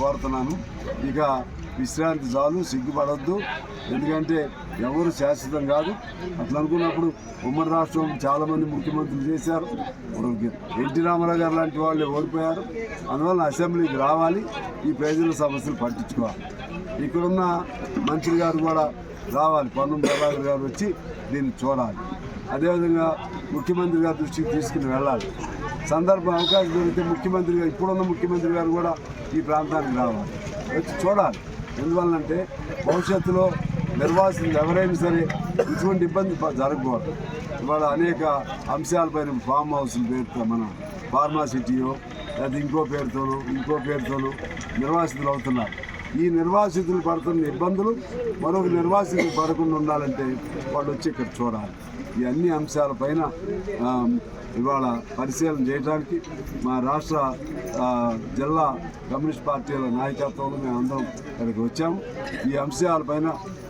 కోరుతున్నాను. ఇక విశ్రాంతి చాలు సిగ్గుపడద్దు. ఎందుకంటే ఎవరు శాశ్వతం కాదు. అట్లా అనుకున్నప్పుడు ఉమ్మడి రాష్ట్రం చాలామంది ముఖ్యమంత్రులు చేశారు. ఎన్టీ రామారావు గారు లాంటి వాళ్ళు ఓడిపోయారు. అందువల్ల అసెంబ్లీకి రావాలి. ఈ ప్రజల సమస్యలు పట్టించుకోవాలి. ఇక్కడున్న మంత్రి గారు కూడా రావాలి. పొన్నం ప్రభాకర్ గారు వచ్చి దీన్ని చూడాలి. అదేవిధంగా ముఖ్యమంత్రి గారి దృష్టికి తీసుకుని వెళ్ళాలి. సందర్భం అవకాశం దొరికితే ముఖ్యమంత్రి గారు ఇప్పుడున్న ముఖ్యమంత్రి గారు కూడా ఈ ప్రాంతానికి రావాలి. వచ్చి చూడాలి. ఎందువల్లంటే భవిష్యత్తులో నిర్వాసితులు ఎవరైనా సరే ఇటువంటి ఇబ్బంది జరగకూడదు. ఇవాళ అనేక అంశాలపైన ఫామ్ హౌస్ల పేరుతో మన ఫార్మాసిటీయో లేదా ఇంకో పేరుతోనో ఇంకో పేరుతోనో నిర్వాసితులు అవుతున్నారు. ఈ నిర్వాసితులు పడుతున్న ఇబ్బందులు మరొక నిర్వాసితులు పడకుండా ఉండాలంటే వాళ్ళు వచ్చి ఇక్కడ చూడాలి. ఈ అన్ని అంశాలపైన ఇవాళ పరిశీలన చేయడానికి మా రాష్ట్ర జిల్లా కమ్యూనిస్ట్ పార్టీల నాయకత్వంలో మేము అందరం ఇక్కడికి వచ్చాము. ఈ అంశాలపైన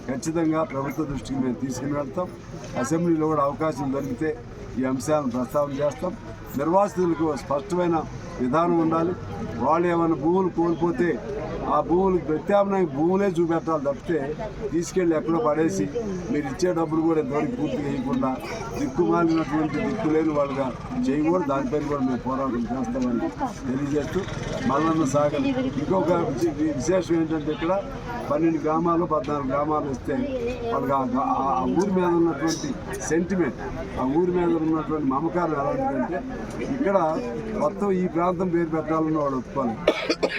ఖచ్చితంగా ప్రభుత్వ దృష్టికి మేము తీసుకుని వెళ్తాం. అసెంబ్లీలో కూడా అవకాశం దొరికితే ఈ అంశాలను ప్రస్తావన చేస్తాం. నిర్వాసితులకు స్పష్టమైన విధానం ఉండాలి. వాళ్ళు ఏమైనా భూములు కోల్పోతే ఆ భూములు ప్రత్యామ్నాయ భూములే చూపెట్టాలి తప్పితే తీసుకెళ్ళి ఎక్కడో పడేసి మీరు ఇచ్చే డబ్బులు కూడా ఇంతవరకు పూర్తి చేయకుండా దిక్కుమాలినటువంటి దిక్కులేని వాళ్ళుగా చేయకూడదు. దానిపైన కూడా మేము పోరాటం చేస్తామని తెలియజేస్తూ మల్లన్న సాగర్. ఇంకొక విశేషం ఏంటంటే ఇక్కడ పన్నెండు గ్రామాలు పద్నాలుగు గ్రామాలు వస్తే వాళ్ళకి ఆ ఆ ఊరి మీద ఉన్నటువంటి సెంటిమెంట్ ఆ ఊరి మీద ఉన్నటువంటి మమకారం ఎలాంటిదంటే ఇక్కడ మొత్తం ఈ ప్రాంతం పేరు పెట్టాలని వాడు ఒప్పుకోవాలి.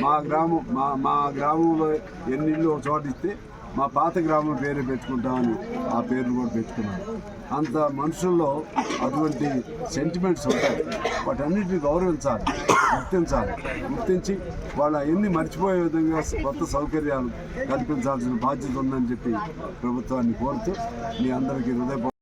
మా గ్రామం మా మా గ్రామంలో ఎన్ని ఇళ్ళు ఒక చోట ఇస్తే మా పాత గ్రామం పేరు పెట్టుకుంటామని ఆ పేర్లు కూడా పెట్టుకున్నాను అంత మనుషుల్లో అటువంటి సెంటిమెంట్స్ ఉంటాయి. వాటన్నిటిని గౌరవించాలి గుర్తించాలి. గుర్తించి వాళ్ళ ఎన్ని మర్చిపోయే విధంగా కొత్త సౌకర్యాలు కల్పించాల్సిన బాధ్యత ఉందని చెప్పి ప్రభుత్వాన్ని కోరుతూ మీ అందరికీ హృదయ